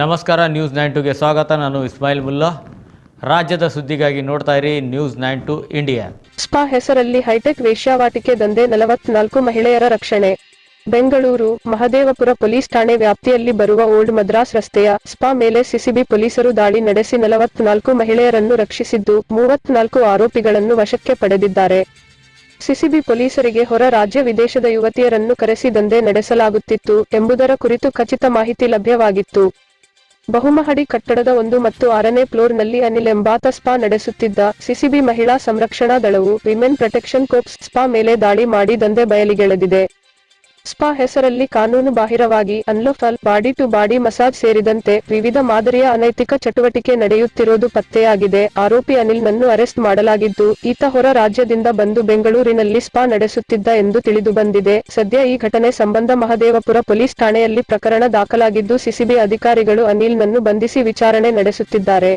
ನಮಸ್ಕಾರ news nine ಟುಗೆ ಸ್ವಾಗತ. ನಾನು ಇಸ್ಮಾಯಿಲ್ ಮುಲ್ಲಾ. ರಾಜ್ಯದ ಸುದ್ದಿಗಾಗಿ ನೋಡ್ತಾ ಇರಿ news nine to India spa ಹೆಸರಲ್ಲಿ ಹೈಟೆಕ್ ವೇಶ್ಯಾವಾಟಿಕೆ ದಂಧೆ ನಲವತ್ನಾಲ್ಕು ಮಹಿಳೆಯರ ರಕ್ಷಣೆ. ಬೆಂಗಳೂರು, ಮಹದೇವಪುರ ಪೊಲೀಸ್ ಠಾಣೆ ವ್ಯಾಪ್ತಿಯಲ್ಲಿ ಬರುವ ಓಲ್ಡ್ ಮದ್ರಾಸ್ ರಸ್ತೆಯ ಸ್ಪಾ ಮೇಲೆ ಸಿಸಿಬಿ ಪೊಲೀಸರು ದಾಳಿ ನಡೆಸಿ ನಲವತ್ನಾಲ್ಕು ಮಹಿಳೆಯರನ್ನು ರಕ್ಷಿಸಿದ್ದು ಮೂವತ್ನಾಲ್ಕು ಆರೋಪಿಗಳನ್ನು ವಶಕ್ಕೆ ಪಡೆದಿದ್ದಾರೆ. ಸಿಸಿಬಿ ಪೊಲೀಸರಿಗೆ ಹೊರ ರಾಜ್ಯ ವಿದೇಶದ ಯುವತಿಯರನ್ನು ಕರೆಸಿ ದಂಧೆ ನಡೆಸಲಾಗುತ್ತಿತ್ತು ಎಂಬುದರ ಕುರಿತು ಖಚಿತ ಮಾಹಿತಿ ಲಭ್ಯವಾಗಿತ್ತು. ಬಹುಮಹಡಿ ಕಟ್ಟಡದ ಒಂದು ಮತ್ತು ಆರನೇ ಫ್ಲೋರ್ನಲ್ಲಿ ಅನಿಲ್ ಎಂಬಾತ ಸ್ಪಾ ನಡೆಸುತ್ತಿದ್ದ ಸಿಸಿಬಿ ಮಹಿಳಾ ಸಂರಕ್ಷಣಾ ದಳವು ವಿಮೆನ್ ಪ್ರೊಟೆಕ್ಷನ್ ಕೋಪ್ಸ್ ಸ್ಪಾ ಮೇಲೆ ದಾಳಿ ಮಾಡಿ ದಂಧೆ ಬಯಲಿಗೆಳೆದಿದೆ. ಸ್ಪಾ ಹೆಸರಲ್ಲಿ ಕಾನೂನು ಬಾಹಿರವಾಗಿ unlawful body to body massage ಸೇರಿದಂತೆ ವಿವಿಧ ಮಾದರಿಯ ಅನೈತಿಕ ಚಟುವಟಿಕೆ ನಡೆಯುತ್ತಿರುವುದು ಪತ್ತೆಯಾಗಿದೆ. ಆರೋಪಿ ಅನಿಲ್ನನ್ನು ಅರೆಸ್ಟ್ ಮಾಡಲಾಗಿದ್ದು, ಈತ ಹೊರ ರಾಜ್ಯದಿಂದ ಬಂದು ಬೆಂಗಳೂರಿನಲ್ಲಿ ಸ್ಪಾ ನಡೆಸುತ್ತಿದ್ದ ಎಂದು ತಿಳಿದುಬಂದಿದೆ ಸದ್ಯ ಈ ಘಟನೆ ಸಂಬಂಧ ಮಹದೇವಪುರ ಪೊಲೀಸ್ ಠಾಣೆಯಲ್ಲಿ ಪ್ರಕರಣ ದಾಖಲಾಗಿದ್ದು, ಸಿಸಿಬಿ ಅಧಿಕಾರಿಗಳು ಅನಿಲ್ನನ್ನು ಬಂಧಿಸಿ ವಿಚಾರಣೆ ನಡೆಸುತ್ತಿದ್ದಾರೆ.